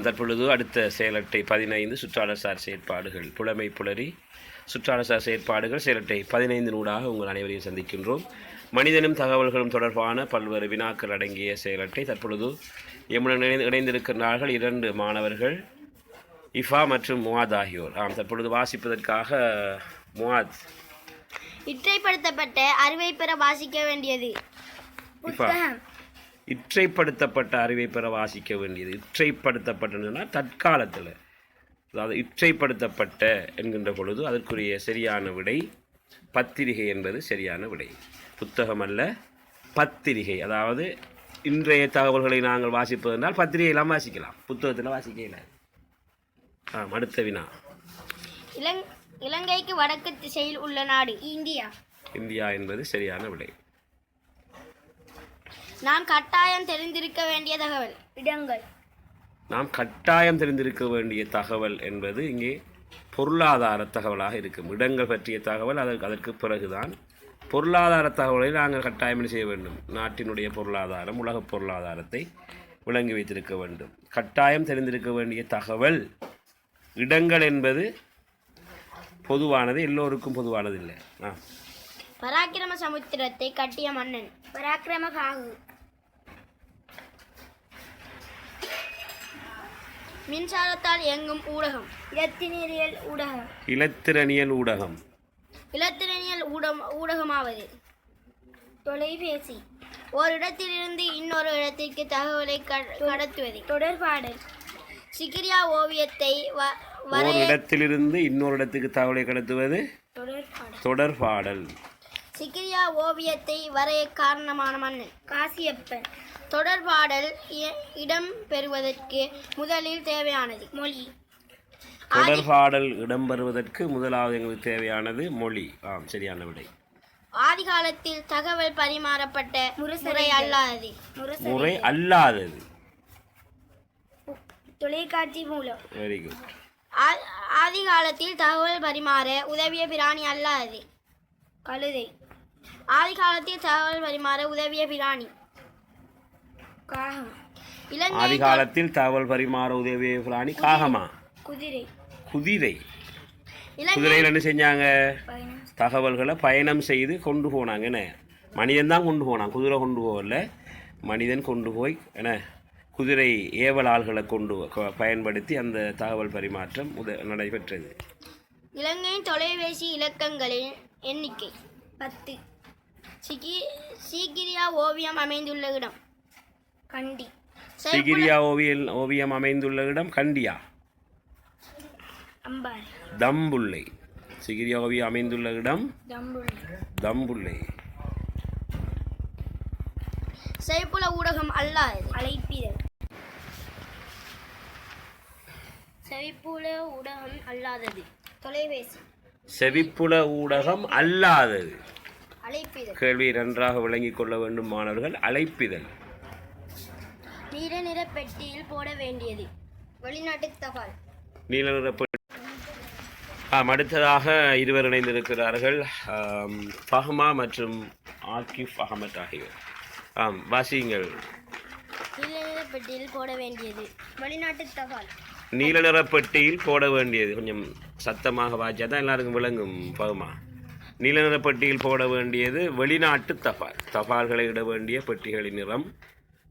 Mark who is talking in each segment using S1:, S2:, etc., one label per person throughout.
S1: தற்பொழுது அடுத்த செயலட்டை பதினைந்து சுற்றாடசார் செயற்பாடுகள் புலமை புலரி சுற்றாடசார் செயற்பாடுகள் செயலட்டை பதினைந்து நூடாக உங்கள் அனைவரையும் சந்திக்கின்றோம். மனிதனும் தகவல்களும் தொடர்பான பல்வேறு வினாக்கள் அடங்கிய செயலட்டை தற்பொழுது எம்முடன் இணைந்து இணைந்திருக்கின்றார்கள் இரண்டு மாணவர்கள் இஃபா மற்றும் முவாத் ஆகியோர். ஆம் தற்பொழுது வாசிப்பதற்காக முவாத்.
S2: இற்றைப்படுத்தப்பட்ட அறிவை பெற வாசிக்க வேண்டியது.
S1: இஃபா. இற்றைப்படுத்தப்பட்ட அறிவை பெற வாசிக்க வேண்டியது. இற்றைப்படுத்தப்பட்டதுன்னா தற்காலத்தில். அதாவது இற்றைப்படுத்தப்பட்ட என்கின்ற பொழுது அதற்குரிய சரியான விடை பத்திரிகை என்பது சரியான விடை. புத்தகம் அல்ல பத்திரிகை. அதாவது இன்றைய தகவல்களை நாங்கள் வாசிப்பதென்றால் பத்திரிகையெல்லாம் வாசிக்கலாம். புத்தகத்தில் வாசிக்க இயலாது ஆம் அடுத்த வினா.
S2: இலங் இலங்கைக்கு வடக்கு திசையில் உள்ள நாடு இந்தியா.
S1: இந்தியா என்பது சரியான விடை.
S2: நான் கட்டாயம் தெரிந்திருக்க வேண்டிய தகவல். இடங்கள்.
S1: நாம் கட்டாயம் தெரிந்திருக்க வேண்டிய தகவல் என்பது இங்கே பொருளாதார தகவலாக இருக்கும். இடங்கள் பற்றிய தகவல் அதற்கு அதற்கு பிறகுதான் பொருளாதார தகவலை நாங்கள் கட்டாயம் செய்ய வேண்டும். நாட்டினுடைய பொருளாதாரம் உலக பொருளாதாரத்தை விளங்கி வைத்திருக்க வேண்டும். கட்டாயம் தெரிந்திருக்க வேண்டிய தகவல் இடங்கள் என்பது பொதுவானது எல்லோருக்கும் பொதுவானது இல்லை ஆ.
S2: பராக்கிரம சமுத்திரத்தை கட்டிய மன்னன். பராக்கிரம காகு. மின்சாரத்தால் இயங்கும் ஊடகம். இலத்தினியல் ஊடகம்.
S1: இலத்திரனியல் ஊடகம்.
S2: இலத்திரனியல் ஊடம் ஊடகமாவது. தொலைபேசி. ஒரு இடத்திலிருந்து இன்னொரு இடத்திற்கு தகவலை கடத்துவது. தொடர்பாடல் சிகிரியா ஓவியத்தை வரைய
S1: இடத்திலிருந்து இன்னொரு இடத்துக்கு தகவலை கடத்துவது?
S2: தொடர்பாடல்.
S1: தொடர்பாடல்.
S2: சிகிரியா ஓவியத்தை வரைய காரணமான மன்னன். காசியப்பன். தொடர்பாடல் இ- இடம் பெறுவதற்கு முதலில் தேவையானது மொழி.
S1: தொடர்பாடல் இடம்பெறுவதற்கு முதலாவது எங்களுக்கு தேவையானது மொழி. ஆம் சரியான விடை.
S2: ஆதி காலத்தில் தகவல் பரிமாறப்பட்ட முறை அல்லாதது.
S1: முறை அல்லாதது.
S2: தொலைக்காட்சி மூலம்.
S1: வெரி குட்
S2: ஆ- ஆதி காலத்தில் தகவல் பரிமாற உதவிய பிராணி அல்லாதது. கழுதை. ஆதி காலத்தில் தகவல் பரிமாற உதவிய பிராணி. காகம்? இலங்கை
S1: ஆதி காலத்தில் தகவல் பரிமாற உதவிய பிராணி காகமா?
S2: குதிரை.
S1: குதிரை. குதிரையில் என்ன செஞ்சாங்க? தகவல்களை பயணம் செய்து கொண்டு போனாங்க என்ன? மனிதன் தான் கொண்டு போனான். குதிரை கொண்டு போகல. மனிதன் கொண்டு போய் என்ன? குதிரை ஏவல் ஆள்களை கொண்டு பயன்படுத்தி அந்த தகவல் பரிமாற்றம் உத நடைபெற்றது.
S2: இலங்கையின் தொலைபேசி இலக்கங்களின் எண்ணிக்கை பத்து. சிகி சீக்கிரியா ஓவியம் அமைந்துள்ள இடம். கண்டி.
S1: சிகிரியா ஓவியல் ஓவியம் அமைந்துள்ள இடம் கண்டியா? தம்புள்ளை. சிகிரியா ஓவியம் அமைந்துள்ள இடம்
S2: தம்புள்ளி. செயற்புல ஊடகம் அல்லாதது அழைப்பிதழ் செவிப்புல ஊடகம் அல்லாதது. தொலைபேசி.
S1: செவிப்புல ஊடகம் அல்லாதது.
S2: அழைப்பிதழ்
S1: கேள்வியை நன்றாக விளங்கிக் கொள்ள வேண்டும் மாணவர்கள். அழைப்பிதழ்
S2: நீல நிற பெட்டியில் போட வேண்டியது. வெளிநாட்டு தபால்.
S1: நீல நிற அடுத்ததாக இருவர் இணைந்திருக்கிறார்கள். ஃபஹ்மா மற்றும் ஆக்கிஃப் அகமத் ஆகியோர். ஆம் வாசியுங்கள்.
S2: நீல நிற பெட்டியில் போட வேண்டியது. வெளிநாட்டு தபால்.
S1: நீல நிற பெட்டியில் போட வேண்டியது. கொஞ்சம் சத்தமாக வாய்ச்சா தான் எல்லாருக்கும் விளங்கும் ஃபஹ்மா. நீல நிற பெட்டியில் போட வேண்டியது வெளிநாட்டு தபால். தபால்களை இட வேண்டிய பெட்டிகளின் நிறம்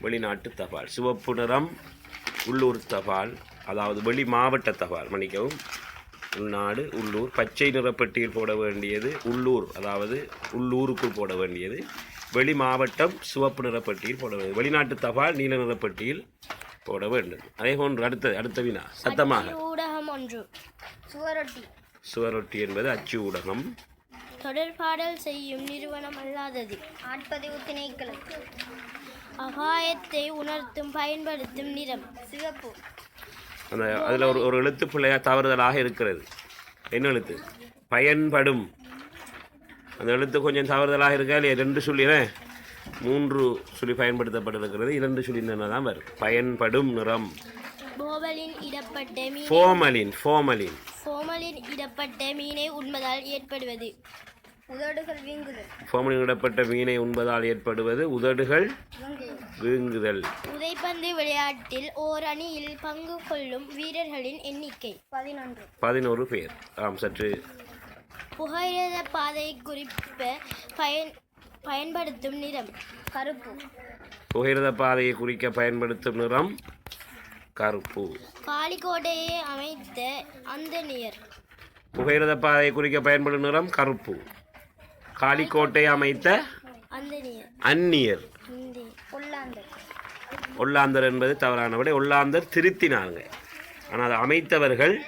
S1: வெளிநாட்டு தபால் சிவப்பு நிறம் உள்ளூர் தபால் அதாவது வெளி மாவட்ட தபால் மன்னிக்கவும். உள்நாடு உள்ளூர் பச்சை நிற பெட்டியில் போட வேண்டியது உள்ளூர் அதாவது உள்ளூருக்குள் போட வேண்டியது. வெளி மாவட்டம் சிவப்பு நிற பெட்டியில் போட வேண்டியது. வெளிநாட்டு தபால் நீல நிற பெட்டியில் போட வேண்டும். அதே போன்று அடுத்த அடுத்த வினா. சத்தமாக.
S2: ஊடகம் ஒன்று. சுவரொட்டி.
S1: சுவரொட்டி என்பது அச்சு ஊடகம்.
S2: தொடர்பாடல் செய்யும் நிறுவனம் அல்லாதது. ஆட்பதிவு திணைக்களம். அபாயத்தை உணர்த்தும் பயன்படுத்தும் நிறம். சிவப்பு.
S1: அந்த அதில் ஒரு ஒரு எழுத்து பிள்ளையா தவறுதலாக இருக்கிறது. என்ன எழுத்து? பயன்படும். அந்த எழுத்து கொஞ்சம் தவறுதலாக இருக்கா இல்லையா? ரெண்டு சொல்லினேன் மூன்று சொல்லி பயன்படுத்தப்பட்டிருக்கிறது. இரண்டு சொல்லி தான் வரும்? பயன்படும் நிறம்.
S2: போவலின் இடப்பட்ட மீன்
S1: ஃபோமலின் ஃபோமலின்.
S2: ஃபோமலின் இடப்பட்ட மீனை உண்பதால் ஏற்படுவது.
S3: உதடுகள் வீங்குதல்.
S1: ஃபோமனிடப்பட்ட மீனை உண்பதால் ஏற்படுவது. உதடுகள் வீங்குதல்.
S3: உதைப்பந்து விளையாட்டில் ஓர் அணியில் பங்கு கொள்ளும் வீரர்களின் எண்ணிக்கை. பதினொன்று.
S1: பதினோரு பேர். ஆம் சற்று
S3: புகையிரத பாதையை குறிப்ப பயன் பயன்படுத்தும் நிறம். கருப்பு.
S1: புகையிரத பாதையை குறிக்க பயன்படுத்தும் நிறம் கருப்பு.
S3: காளிக்கோட்டையை அமைத்த அந்தனியர்
S1: புகையிரத பாதையை குறிக்க பயன்படும் நிறம் கருப்பு. காளிக்கோட்டை அமைத்த அந்நியர்.
S3: ஹிந்தி ஒல்லாந்தர்
S1: ஒல்லாந்தர் என்பது தவறான விடை ஒல்லாந்தர் திருத்தினாங்க. ஆனால் அமைத்தவர்கள்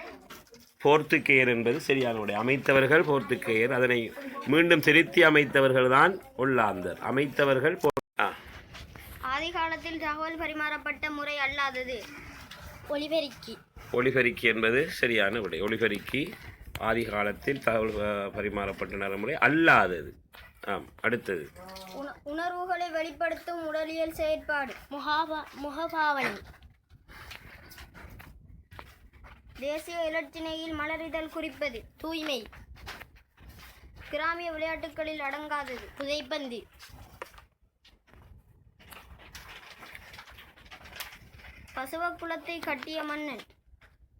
S1: போர்த்துக்கேயர் என்பது சரியான விடை அமைத்தவர்கள் போர்த்துக்கேயர். அதனை மீண்டும் திருத்தி அமைத்தவர்கள் தான் ஒல்லாந்தர் அமைத்தவர்கள் ஆ.
S3: ஆதி காலத்தில் தகவல் பரிமாறப்பட்ட முறை அல்லாதது. ஒலிபெருக்கி.
S1: ஒளிபெருக்கி என்பது சரியான விடை ஒளிபெருக்கி ஆதி காலத்தில் தகவல் ப- பரிமாறப்பட்ட நடைமுறை அல்லாதது. ஆம் அடுத்தது.
S3: உண- உணர்வுகளை வெளிப்படுத்தும் உடலியல் செயற்பாடு. முகாபா முகபாவனை. தேசிய இலச்சினையில் மலரிதழ் குறிப்பது. தூய்மை. கிராமிய விளையாட்டுகளில் அடங்காதது. புதைப்பந்து பசுவ குலத்தை கட்டிய மன்னன்.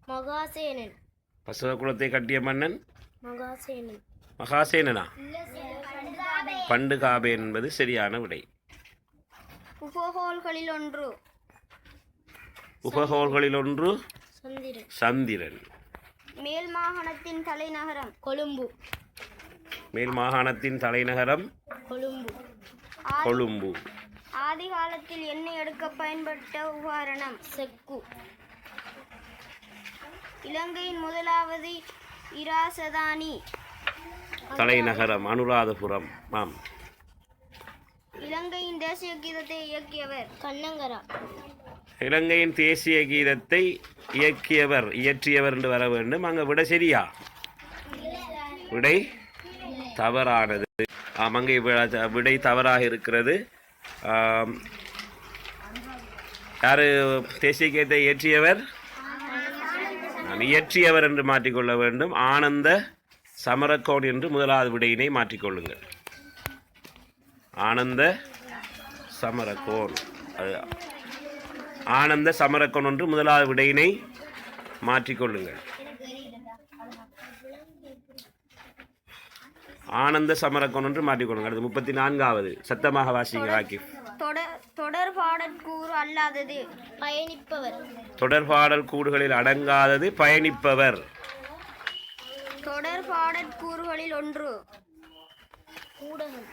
S3: மகாசேனன்.
S1: பசுவ குலத்தை கட்டிய மன்னன்?
S3: மகாசேனன்.
S1: மகாசேனனா? பண்டுகாபே என்பது சரியான விடை.
S3: உபகோள்களில் ஒன்று
S1: உபகோள்களில் ஒன்று
S3: சந்திரன்.
S1: சந்திரன்.
S3: மேல் மாகாணத்தின் தலைநகரம் கொழும்பு.
S1: மேல் மாகாணத்தின் தலைநகரம்
S3: கொழும்பு.
S1: கொழும்பு.
S3: ஆதி காலத்தில் எண்ணெய் எடுக்க பயன்பட்ட உபகரணம் செக்கு. இலங்கையின் முதலாவது இராசதானி.
S1: தலைநகரம் அனுராதபுரம். ஆம்.
S3: இலங்கையின் தேசிய கீதத்தை இயக்கியவர் கண்ணங்கரா.
S1: இலங்கையின் தேசிய கீதத்தை இயக்கியவர் இயற்றியவர் என்று வர வேண்டும். அங்கே விட சரியா? விடை தவறானது. அங்கே விடை தவறாக இருக்கிறது. யாரு தேசிய கீதத்தை இயற்றியவர்? இயற்றியவர் என்று மாற்றிக்கொள்ள வேண்டும். ஆனந்த சமரக்கோன் என்று முதலாவது விடையினை மாற்றிக்கொள்ளுங்கள் ஆனந்த சமரக்கோன். அது ஆனந்த சமரக்கோன் என்று முதலாவது விடையினை மாற்றிக்கொள்ளுங்கள் ஆனந்த சமரக்கோன் என்று மாற்றிக்கொள்ளுங்கள் அடுத்து முப்பத்தி நான்காவது சத்தமாக வாசிங்க ஆக்கி
S3: தொடர் தொடர் பாடற்கூறு அல்லாதது பயணிப்பவர்.
S1: தொடர்பாடல் கூடுகளில் அடங்காதது பயணிப்பவர்.
S3: தொடர் பாடற்கூறுகளில் ஒன்று. ஊடகம்.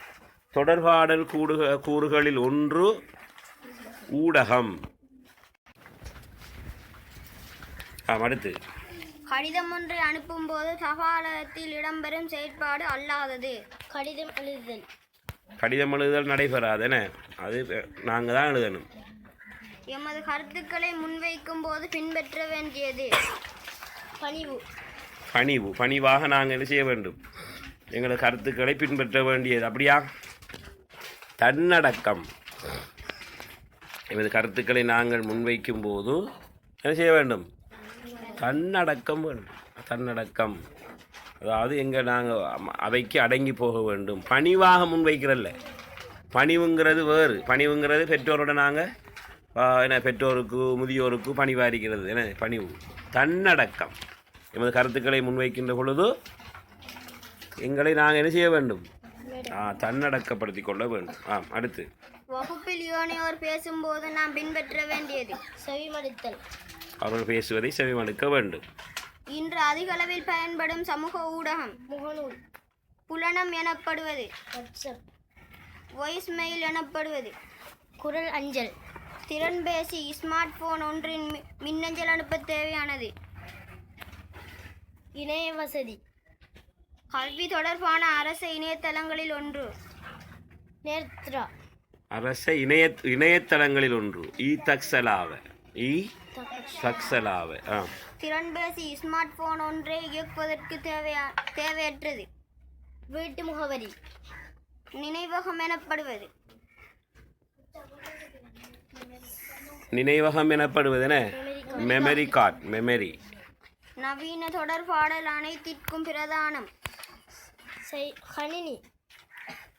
S1: தொடர்பாடல் கூடுக கூறுகளில் ஒன்று ஊடகம். அடுத்து.
S3: கடிதம் ஒன்றை அனுப்பும்போது தபாலகத்தில் இடம்பெறும் செயற்பாடு அல்லாதது. கடிதம் எழுதுதல்.
S1: கடிதம் எழுதுதல் நடைபெறாதென அது நாங்கள் தான் எழுதணும்.
S3: எமது கருத்துக்களை முன்வைக்கும் போது பின்பற்ற வேண்டியது. பணிவு.
S1: பணிவு பணிவாக நாங்கள் என்ன செய்ய வேண்டும்? எங்களது கருத்துக்களை பின்பற்ற வேண்டியது அப்படியா? தன்னடக்கம். எமது கருத்துக்களை நாங்கள் முன்வைக்கும் போது என்ன செய்ய வேண்டும்? தன்னடக்கம் வேண்டும். தன்னடக்கம். அதாவது எங்கே நாங்கள் அவைக்கு அடங்கி போக வேண்டும். பணிவாக முன்வைக்கிறல்ல. பணிவுங்கிறது வேறு. பணிவுங்கிறது பெற்றோரோட நாங்கள் என்ன பெற்றோருக்கு முதியோருக்கு பணிவாரிக்கிறது. என்ன பணிவு. தன்னடக்கம். எமது கருத்துக்களை முன்வைக்கின்ற பொழுது எங்களை நாங்கள் என்ன செய்ய வேண்டும்? ஆ, தன்னடக்கப்படுத்திக் கொள்ள வேண்டும். ஆம் அடுத்து.
S3: வகுப்பில் யோனையோர் பேசும்போது நாம் பின்பற்ற வேண்டியது செவிமடுத்தல்.
S1: அவர்கள் பேசுவதை செவிமடுக்க வேண்டும்.
S3: இன்று அதிக அளவில் பயன்படும் சமூக ஊடகம் முகநூல் புலனம் எனப்படுவது வாய்ஸ் மெயில் எனப்படுவது குரல் அஞ்சல் திறன்பேசி ஸ்மார்ட் போன் ஒன்றின் மி- மின்னஞ்சல் அனுப்ப தேவையானது. இணைய வசதி கல்வி தொடர்பான அரச இணையதளங்களில் ஒன்று. நேத்ரா
S1: அரச இணைய இணையதளங்களில் ஒன்று. இ தக்ஸலாவ இ தக்ஸலாவ
S3: திறன்பேசி ஸ்மார்ட் போன் ஒன்றை இயக்குவதற்கு தேவையா தேவையற்றது. வீட்டு முகவரி. நினைவகம் எனப்படுவது.
S1: நினைவகம் எனப்படுவதென? மெமரி கார்டு மெமரி
S3: நவீன தொடர்பாடல் அனைத்திற்கும் பிரதானம். கணினி.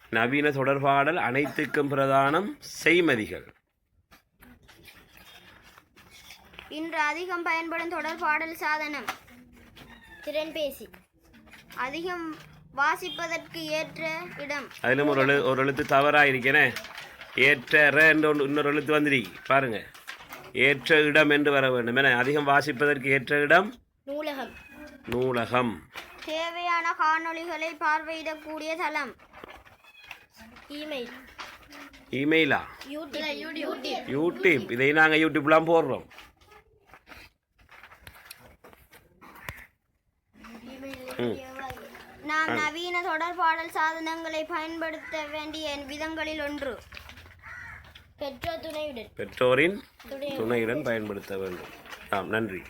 S1: நவீன தொடர்பாடல் அனைத்துக்கும் பிரதானம் செய்மதிகள்.
S3: இன்று அதிகம் பயன்படும் தொடர்பாடல் சாதனம் திறன்பேசி. அதிகம் வாசிப்பதற்கு ஏற்ற இடம்.
S1: அதிலும் ஒரு எழு ஒரு எழுத்து தவறாக இருக்கேனே ஏற்ற ர என்ற ஒன்று இன்னொரு எழுத்து வந்துருக்கு. பாருங்க. ஏற்ற இடம் என்று வர வேண்டும். என அதிகம் வாசிப்பதற்கு ஏற்ற இடம்
S3: நூலகம். தேவையான காணொளிகளை பார்வையிடக்கூடிய தளம். இமெயில்
S1: இமெயிலா
S3: யூடியூப்
S1: யூடியூப் இதை நாங்கள் யூடியூப்லாம் போடுறோம்.
S3: நாம் நவீன தொடர்பாடல் சாதனங்களை பயன்படுத்த வேண்டிய விதங்களில் ஒன்று. பெற்றோர் துணையுடன்.
S1: பெற்றோரின் துணையுடன். பயன்படுத்த வேண்டும். ஆம் நன்றி.